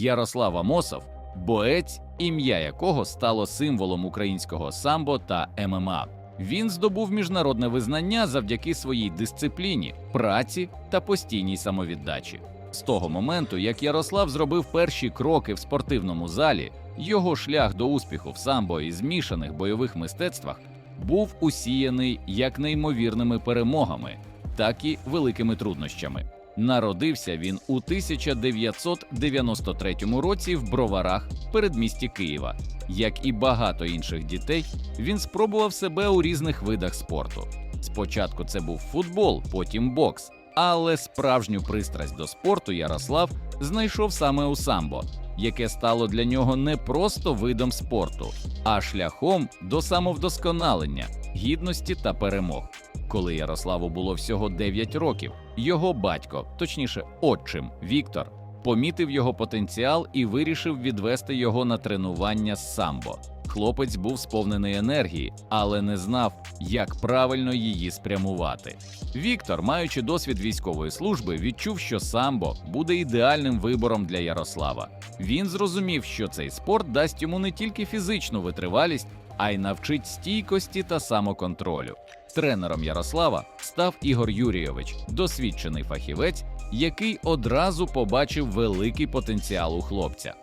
Ярослав Амосов боець, ім'я якого стало символом українського самбо та ММА. Він здобув міжнародне визнання завдяки своїй дисципліні, праці та постійній самовіддачі. З того моменту, як Ярослав зробив перші кроки в спортивному залі, його шлях до успіху в самбо і змішаних бойових мистецтвах був усіяний як неймовірними перемогами, так і великими труднощами. Народився він у 1993 році в Броварах, передмісті Києва. Як і багато інших дітей, він спробував себе у різних видах спорту. Спочатку це був футбол, потім бокс. Але справжню пристрасть до спорту Ярослав знайшов саме у самбо, яке стало для нього не просто видом спорту, а шляхом до самовдосконалення, гідності та перемог. Коли Ярославу було всього 9 років, його батько, точніше, отчим Віктор, помітив його потенціал і вирішив відвести його на тренування з самбо. Хлопець був сповнений енергії, але не знав, як правильно її спрямувати. Віктор, маючи досвід військової служби, відчув, що самбо буде ідеальним вибором для Ярослава. Він зрозумів, що цей спорт дасть йому не тільки фізичну витривалість, а й навчить стійкості та самоконтролю. Тренером Ярослава став Ігор Юрійович, досвідчений фахівець, який одразу побачив великий потенціал у хлопця.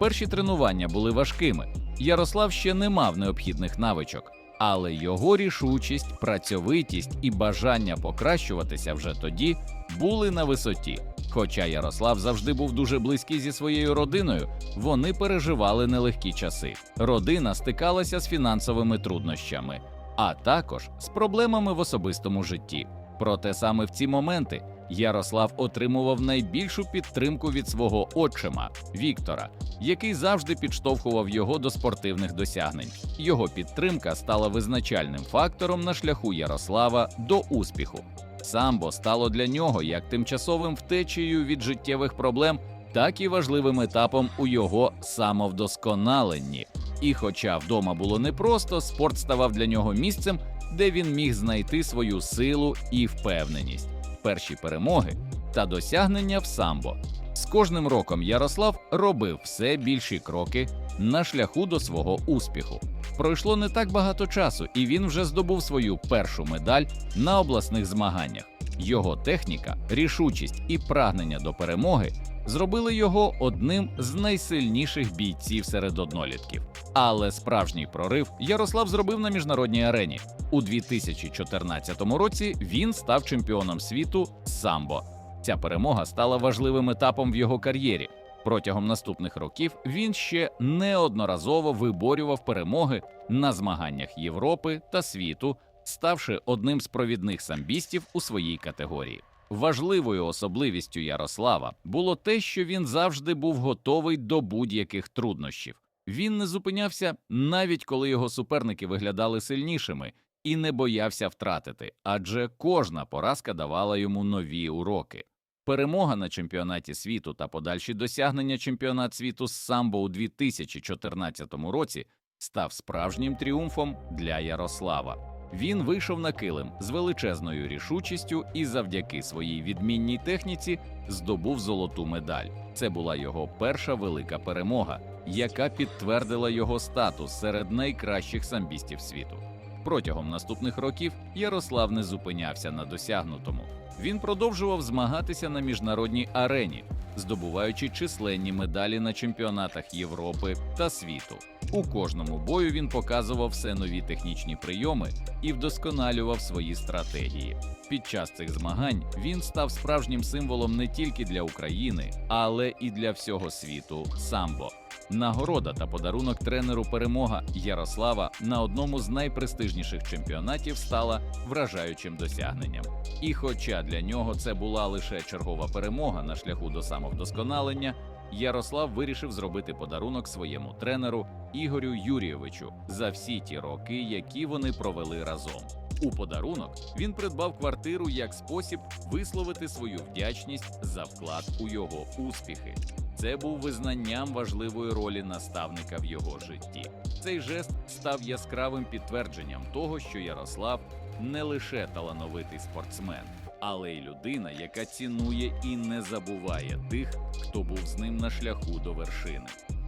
Перші тренування були важкими. Ярослав ще не мав необхідних навичок, але його рішучість, працьовитість і бажання покращуватися вже тоді були на висоті. Хоча Ярослав завжди був дуже близький зі своєю родиною, вони переживали нелегкі часи. Родина стикалася з фінансовими труднощами, а також з проблемами в особистому житті. Проте саме в ці моменти Ярослав отримував найбільшу підтримку від свого отчима Віктора, який завжди підштовхував його до спортивних досягнень. Його підтримка стала визначальним фактором на шляху Ярослава до успіху. Самбо стало для нього як тимчасовим втечею від життєвих проблем, так і важливим етапом у його самовдосконаленні. І хоча вдома було непросто, спорт ставав для нього місцем, де він міг знайти свою силу і впевненість, перші перемоги та досягнення в самбо. З кожним роком Ярослав робив все більші кроки на шляху до свого успіху. Пройшло не так багато часу, і він вже здобув свою першу медаль на обласних змаганнях. Його техніка, рішучість і прагнення до перемоги зробили його одним з найсильніших бійців серед однолітків. Але справжній прорив Ярослав зробив на міжнародній арені. У 2014 році він став чемпіоном світу самбо. Ця перемога стала важливим етапом в його кар'єрі. Протягом наступних років він ще неодноразово виборював перемоги на змаганнях Європи та світу, ставши одним з провідних самбістів у своїй категорії. Важливою особливістю Ярослава було те, що він завжди був готовий до будь-яких труднощів. Він не зупинявся навіть коли його суперники виглядали сильнішими і не боявся втратити, адже кожна поразка давала йому нові уроки. Перемога на чемпіонаті світу та подальші досягнення чемпіонат світу з самбо у 2014 році став справжнім тріумфом для Ярослава. Він вийшов на килим з величезною рішучістю і завдяки своїй відмінній техніці здобув золоту медаль. Це була його перша велика перемога, яка підтвердила його статус серед найкращих самбістів світу. Протягом наступних років Ярослав не зупинявся на досягнутому. Він продовжував змагатися на міжнародній арені, здобуваючи численні медалі на чемпіонатах Європи та світу. У кожному бою він показував все нові технічні прийоми і вдосконалював свої стратегії. Під час цих змагань він став справжнім символом не тільки для України, але і для всього світу самбо. Нагорода та подарунок тренеру перемога Ярослава на одному з найпрестижніших чемпіонатів стала вражаючим досягненням. І хоча для нього це була лише чергова перемога на шляху до самовдосконалення, Ярослав вирішив зробити подарунок своєму тренеру Ігорю Юрійовичу за всі ті роки, які вони провели разом. У подарунок він придбав квартиру як спосіб висловити свою вдячність за вклад у його успіхи. Це був визнанням важливої ролі наставника в його житті. Цей жест став яскравим підтвердженням того, що Ярослав не лише талановитий спортсмен, але й людина, яка цінує і не забуває тих, хто був з ним на шляху до вершини.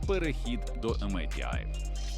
Перехід до MTI.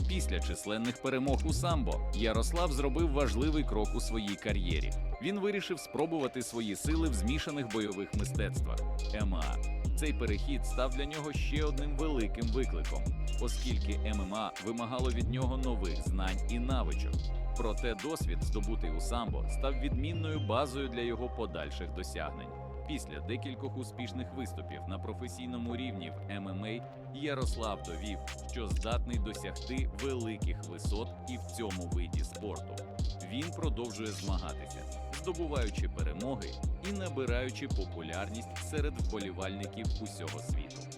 Після численних перемог у самбо Ярослав зробив важливий крок у своїй кар'єрі. Він вирішив спробувати свої сили в змішаних бойових мистецтвах ММА. Цей перехід став для нього ще одним великим викликом, оскільки ММА вимагало від нього нових знань і навичок. Проте досвід, здобутий у самбо, став відмінною базою для його подальших досягнень. Після декількох успішних виступів на професійному рівні в ММА Ярослав довів, що здатний досягти великих висот і в цьому виді спорту. Він продовжує змагатися, здобуваючи перемоги і набираючи популярність серед вболівальників усього світу.